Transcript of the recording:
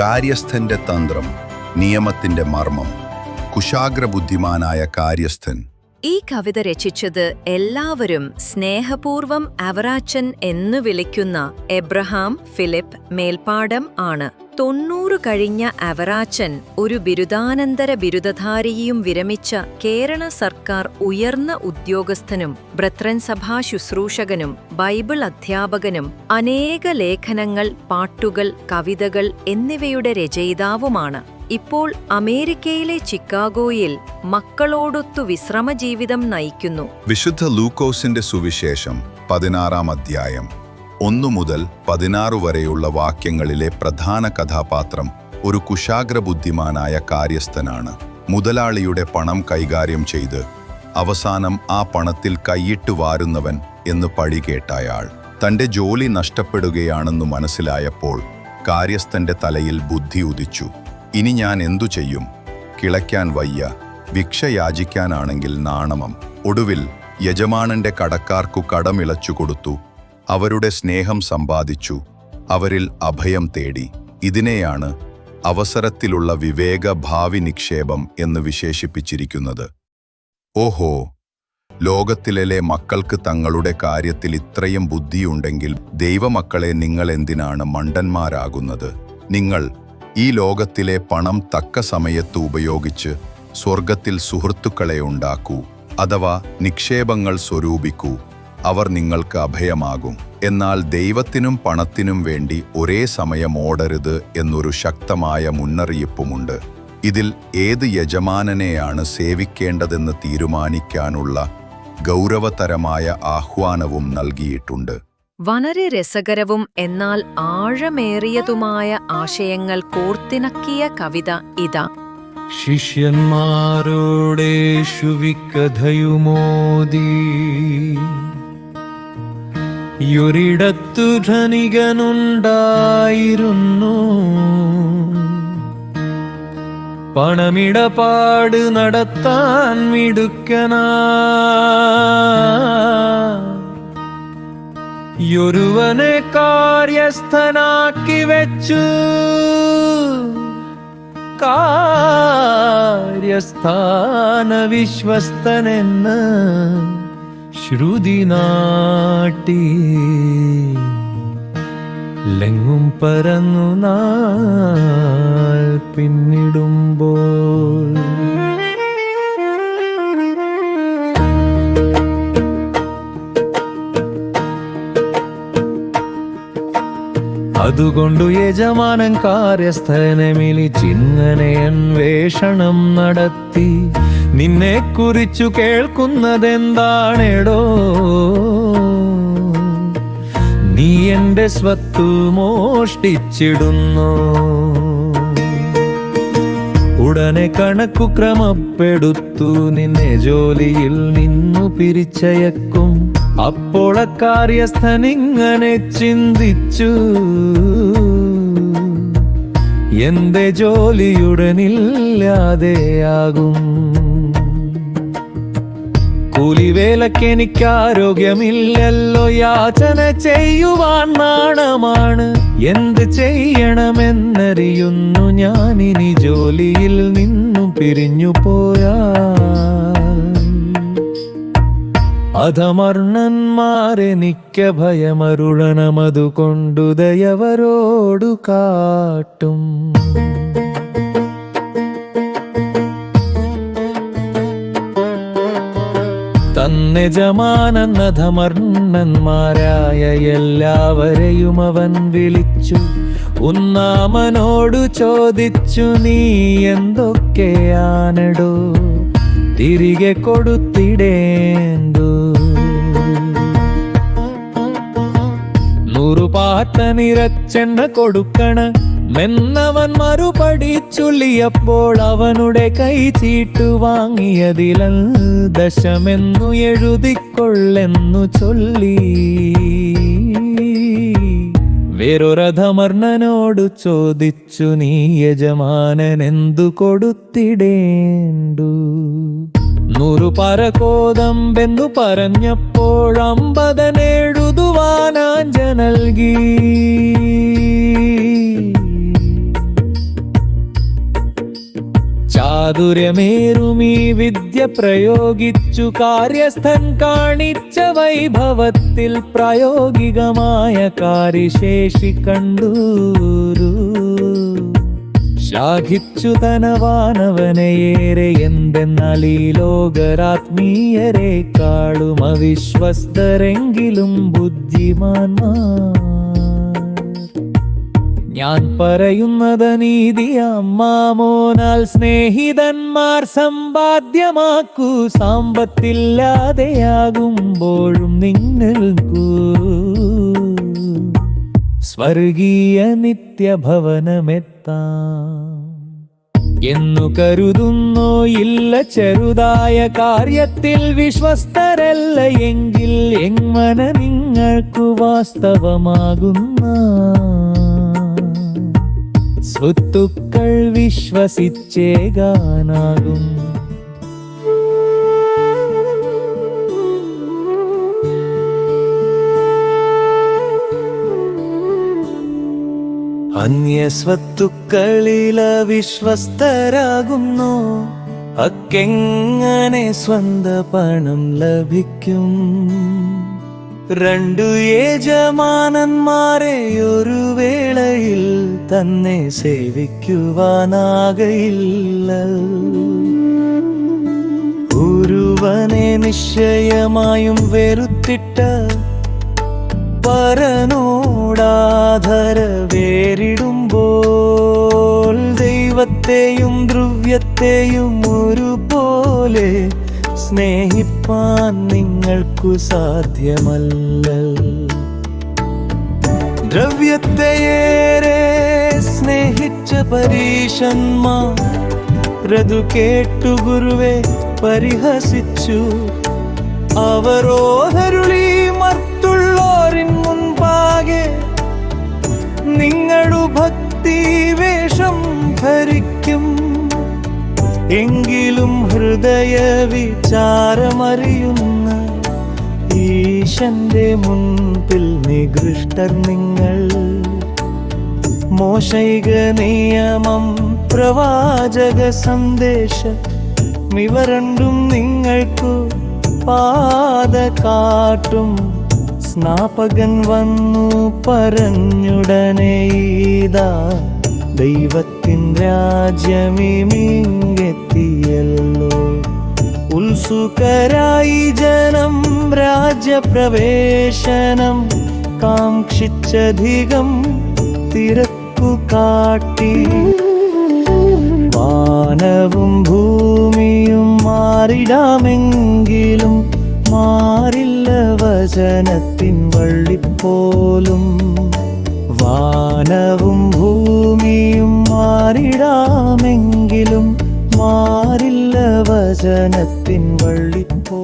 കാര്യസ്ഥന്റെ തന്ത്രം നിയമത്തിന്റെ മർമ്മം കുശാഗ്രബുദ്ധിമാനായ കാര്യസ്ഥൻ. ഈ കവിത രചിച്ചത് എല്ലാവരും സ്നേഹപൂർവം അവറാച്ചൻ എന്നു വിളിക്കുന്ന എബ്രഹാം ഫിലിപ്പ് മേൽപ്പാടം ആണ്. തൊണ്ണൂറ് കഴിഞ്ഞ അവറാച്ചൻ ഒരു ബിരുദാനന്തര ബിരുദധാരിയും വിരമിച്ച കേരള സർക്കാർ ഉയർന്ന ഉദ്യോഗസ്ഥനും ബ്രത്രൻ സഭാ ശുശ്രൂഷകനും ബൈബിൾ അധ്യാപകനും അനേക ലേഖനങ്ങൾ പാട്ടുകൾ കവിതകൾ എന്നിവയുടെ രചയിതാവുമാണ്. ഇപ്പോൾ അമേരിക്കയിലെ ചിക്കാഗോയിൽ മക്കളോടൊത്തു വിശ്രമജീവിതം നയിക്കുന്നു. വിശുദ്ധ ലൂക്കോസിന്റെ സുവിശേഷം പതിനാറാം അധ്യായം. ഒന്നു മുതൽ പതിനാറ് വരെയുള്ള വാക്യങ്ങളിലെ പ്രധാന കഥാപാത്രം ഒരു കുശാഗ്രബുദ്ധിമാനായ കാര്യസ്ഥനാണ്. മുതലാളിയുടെ പണം കൈകാര്യം ചെയ്ത് അവസാനം ആ പണത്തിൽ കൈയിട്ട് വാരുന്നവൻ എന്ന് പഴി കേട്ടയാൾ. തന്റെ ജോലി നഷ്ടപ്പെടുകയാണെന്നു മനസ്സിലായപ്പോൾ കാര്യസ്ഥന്റെ തലയിൽ ബുദ്ധി ഉദിച്ചു. ഇനി ഞാൻ എന്തു ചെയ്യും? കിളയ്ക്കാൻ വയ്യ. ഭിക്ഷ യാചിക്കാനാണെങ്കിൽ നാണമം. ഒടുവിൽ യജമാനന്റെ കടക്കാർക്കു കടമിളച്ചു കൊടുത്തു അവരുടെ സ്നേഹം സമ്പാദിച്ചു. അവരിൽ അഭയം തേടി. ഇതിനെയാണ് അവസരത്തിലുള്ള വിവേക ഭാവി നിക്ഷേപം എന്ന് വിശേഷിപ്പിച്ചിരിക്കുന്നത്. ഓഹോ! ലോകത്തിലെ മക്കൾക്ക് തങ്ങളുടെ കാര്യത്തിൽ ഇത്രയും ബുദ്ധിയുണ്ടെങ്കിൽ ദൈവമക്കളെ നിങ്ങൾ എന്തിനാണ് മണ്ടന്മാരാകുന്നത്? നിങ്ങൾ ഈ ലോകത്തിലെ പണം തക്ക സമയത്ത് ഉപയോഗിച്ച് സ്വർഗത്തിൽ സുഹൃത്തുക്കളെ ഉണ്ടാക്കൂ. അഥവാ നിക്ഷേപങ്ങൾ സ്വരൂപിക്കൂ. അവർ നിങ്ങൾക്ക് അഭയമാകും. എന്നാൽ ദൈവത്തിനും പണത്തിനും വേണ്ടി ഒരേ സമയം ഓടരുത് എന്നൊരു ശക്തമായ മുന്നറിയിപ്പുമുണ്ട്. ഇതിൽ ഏത് യജമാനനെയാണ് സേവിക്കേണ്ടതെന്ന് തീരുമാനിക്കാനുള്ള ഗൗരവതരമായ ആഹ്വാനവും നൽകിയിട്ടുണ്ട്. വളരെ രസകരവും എന്നാൽ ആഴമേറിയതുമായ ആശയങ്ങൾ കോർത്തിണക്കിയ കവിത ഇതാ. ശിഷ്യന്മാരോടേഷു വിക്കഥയുമോദി യൊരിടത്തു ധനികനുണ്ടായിരുന്നു. പണമിടപാട് നടത്താൻ മിടുക്കനാ. യൊരുവനെ കാര്യസ്ഥനാക്കി വെച്ചു. കാര്യസ്ഥാന വിശ്വസ്തനെന്ന് ശ്രുതി നാട്ടി ലെങ്ങും പരന്നു നാൾ പിന്നിടുമ്പോൾ. അതുകൊണ്ടു യജമാനൻ കാര്യസ്ഥനെ വിളിച്ചിങ്ങനെ അന്വേഷണം നടത്തി നിന്നെ കുറിച്ചു കേൾക്കുന്നതെന്താണെടോ? നീ എന്റെ സ്വത്തു മോഷ്ടിച്ചിടുന്നു. ഉടനെ കണക്കു ക്രമപ്പെടുത്തു നിന്നെ ജോലിയിൽ നിന്നു പിരിച്ചയക്കും. അപ്പോൾ അക്കാര്യസ്ഥനിങ്ങനെ ചിന്തിച്ചു. എന്റെ ജോലിയുടനില്ലാതെയാകും. കൂലിവേലക്കെനിക്ക് ആരോഗ്യമില്ലല്ലോ. യാചന ചെയ്യുവാൻ നാണമാണ്. എന്ത് ചെയ്യണമെന്നറിയുന്നു. ഞാനിനി ജോലിയിൽ നിന്നു പിരിഞ്ഞു പോയാ. അധമർണന്മാരെനിക്ക ഭയമരുളണമതുകൊണ്ടു ദയവരോടു കാട്ടും. ജമാനധമർണന്മാരായ എല്ലാവരെയും അവൻ വിളിച്ചു. ഉന്നാമനോടു ചോദിച്ചു നീ എന്തൊക്കെയാണെടോ തിരികെ കൊടുത്തിടേണ്ടു? നൂറുപാട്ട നിരച്ചെണ്ണ കൊടുക്കണ മെന്നവൻ മറുപടി ചൊല്ലിയപ്പോൾ അവനുടെ കൈ ചീട്ടു വാങ്ങിയതിലൽ ദശമെന്നു എഴുതിക്കൊള്ളെന്നു ചൊല്ലി. വേറൊരധമർണനോട് ചോദിച്ചു നീ യജമാനൻ എന്തു കൊടുത്തിടേണ്ടു? നൂറു പരകോതമ്പെന്നു പറഞ്ഞപ്പോൾ അമ്പതനെഴുതുവാനാഞ്ച നൽകി ചാതുര്യമേറുമീ വിദ്യ പ്രയോഗിച്ചു കാര്യസ്ഥൻ കാണിച്ച വൈഭവത്തിൽ പ്രായോഗികമായ കാര്യശേഷി കണ്ടൂരു. ശാഖിച്ചു തനവാനവനെയേറെ എന്തെന്നാൽ ഈ ലോകരാത്മീയരെക്കാളും അവിശ്വസ്തരെങ്കിലും ബുദ്ധിമാന്മാർ. ഞാൻ പറയുന്നത് നീതിയമ്മാമോനാൽ സ്നേഹിതന്മാർ സമ്പാദ്യമാക്കൂ. സാമ്പത്തില്ലാതെയാകുമ്പോഴും നിങ്ങൾക്കൂ. സ്വർഗീയ നിത്യഭവനമെത്താം. എന്നു കരുതുന്നോ ഇല്ല ചെറുതായ കാര്യത്തിൽ വിശ്വസ്തരല്ല എങ്കിൽ എങ്ങനെ നിങ്ങൾക്കു വാസ്തവമാകുന്ന സ്വത്തുക്കൾ വിശ്വസിച്ചേകാനാകും അന്യസ്വത്തുക്കളില വിശ്വസ്തരാകുന്നു അക്കെങ്ങനെ സ്വന്ത പണം ലഭിക്കും? രണ്ടു യജമാനന്മാരെ ഒരു വേളയിൽ തന്നെ സേവിക്കുവാനാകയില്ല. ഒരുവനെ നിശ്ചയമായും വെറുത്തിട്ട പരനോടാധര വേറിടുമ്പോൾ ദൈവത്തെയും ദ്രവ്യത്തെയും ഒരുപോലെ സ്നേഹിപ്പാൻ നിങ്ങൾക്കു സാധ്യമല്ല ദ്രവ്യത്തെയേറെ സ്നേഹിച്ച പരീശന്മാർ ഋതു കേട്ടു ഗുരുവെ പരിഹസിച്ചു. അവരോഹരുളി മറ്റുള്ളോരിൻ മുൻപാകെ നിങ്ങളു ഭക്തി വേഷം ധരിക്കും. എങ്കിലും ഹൃദയ വിചാരമറിയുന്ന ഈശന്റെ മുൻപിൽ നികൃഷ്ടർ നിങ്ങൾ. മോശൈക നിയമം പ്രവാചക സന്ദേശ ഇവ രണ്ടും നിങ്ങൾക്കു പാത കാട്ടും. സ്നാപകൻ വന്നു പറഞ്ഞുടനെ ദൈവത്തിൻ ദൈവത്തിൻ രാജ്യമിമിങ്ങെത്തിയല്ലോ ഉത്സുകരായി ജനം രാജ്യപ്രവേശനം കാക്ഷിച്ചധികം തിരക്കു കാട്ടി. വാനവും ഭൂമിയും മാറിടാമെങ്കിലും മാറില്ല വചനത്തിൻ വള്ളിപ്പോലും. വാനവും ഭൂമിയും മാറിടാമെങ്കിലും മാറില്ല വചനത്തിൻ വള്ളിപ്പോ